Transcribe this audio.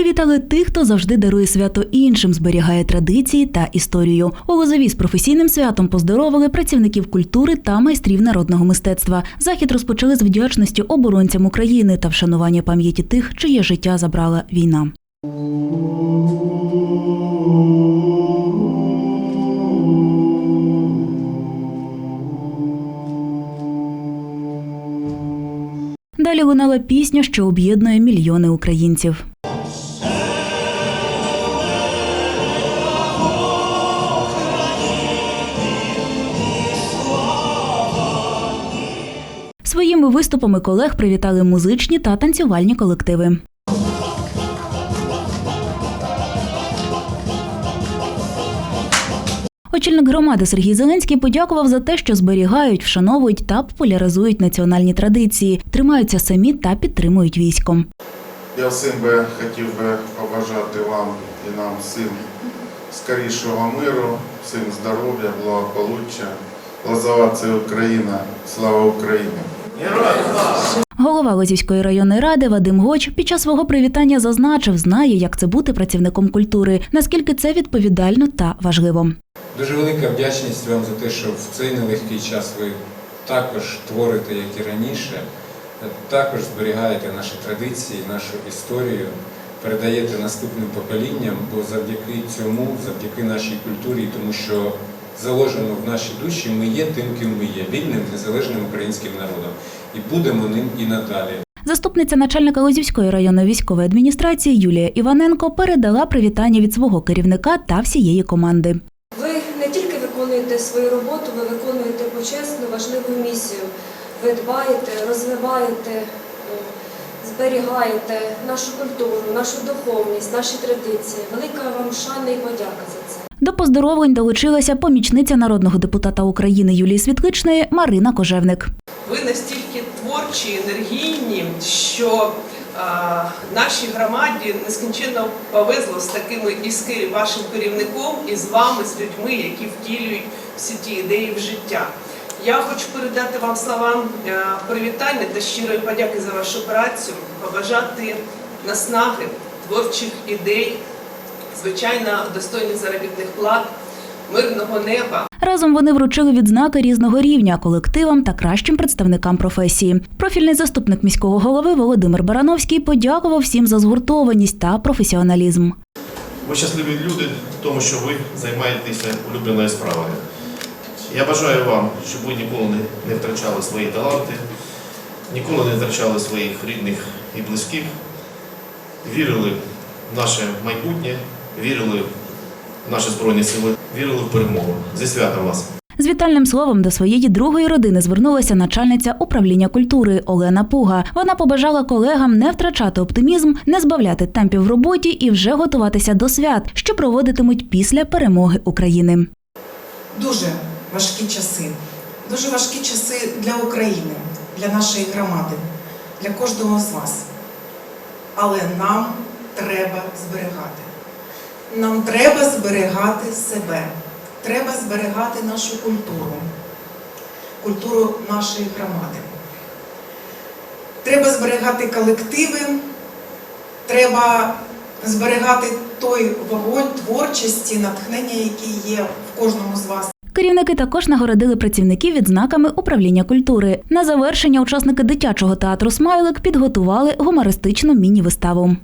Привітали тих, хто завжди дарує свято іншим, зберігає традиції та історію. У Лозові з професійним святом поздоровили працівників культури та майстрів народного мистецтва. Захід розпочали з вдячності оборонцям України та вшанування пам'яті тих, чиє життя забрала війна. Далі лунала пісня, що об'єднує мільйони українців. Своїми виступами колег привітали музичні та танцювальні колективи. Очільник громади Сергій Зеленський подякував за те, що зберігають, вшановують та популяризують національні традиції, тримаються самі та підтримують військом. Я всім би хотів би побажати вам і нам всім скорішого миру, всім здоров'я, благополуччя. Лозова це Україна. Слава Україні! Голова Лозівської районної ради Вадим Гоч під час свого привітання зазначив, знає, як це бути працівником культури, наскільки це відповідально та важливо. Дуже велика вдячність вам за те, що в цей нелегкий час ви також творите, як і раніше, також зберігаєте наші традиції, нашу історію, передаєте наступним поколінням, бо завдяки цьому, завдяки нашій культурі, тому що заложено в нашій душі, ми є тим, ким ми є, вільним, незалежним українським народом. І будемо ним і надалі. Заступниця начальника Лозівської районної військової адміністрації Юлія Іваненко передала привітання від свого керівника та всієї команди. Ви не тільки виконуєте свою роботу, ви виконуєте почесну, важливу місію. Ви дбаєте, розвиваєте, зберігаєте нашу культуру, нашу духовність, наші традиції. Велика вам шана і подяка за це. До поздоровлень долучилася помічниця народного депутата України Юлії Світличної Марина Кожевник. Ви настільки творчі, енергійні, що а, нашій громаді нескінченно повезло з такими і вашим керівником, і з вами, з людьми, які втілюють всі ті ідеї в життя. Я хочу передати вам слова е, привітання та щирої подяки за вашу працю, побажати наснаги, творчих ідей, звичайно, достойних заробітних плат, мирного неба. Разом вони вручили відзнаки різного рівня колективам та кращим представникам професії. Профільний заступник міського голови Володимир Барановський подякував всім за згуртованість та професіоналізм. Ви щасливі люди, тому що ви займаєтеся улюбленою справою. Я бажаю вам, щоб ви ніколи не, не втрачали свої таланти, ніколи не втрачали своїх рідних і близьких, вірили в наше майбутнє, вірили в наші Збройні Сили, вірили в перемогу. Зі святом вас! З вітальним словом до своєї другої родини звернулася начальниця управління культури Олена Пуга. Вона побажала колегам не втрачати оптимізм, не збавляти темпів в роботі і вже готуватися до свят, що проводитимуть після перемоги України. дуже важкі часи, дуже важкі часи для України, для нашої громади, для кожного з вас. Але нам треба зберігати. Нам треба зберігати себе, треба зберігати нашу культуру, культуру нашої громади. Треба зберігати колективи, треба зберігати той вогонь творчості, натхнення, який є в кожному з вас. Керівники також нагородили працівників відзнаками управління культури. На завершення учасники дитячого театру Смайлик підготували гумористичну міні-виставу.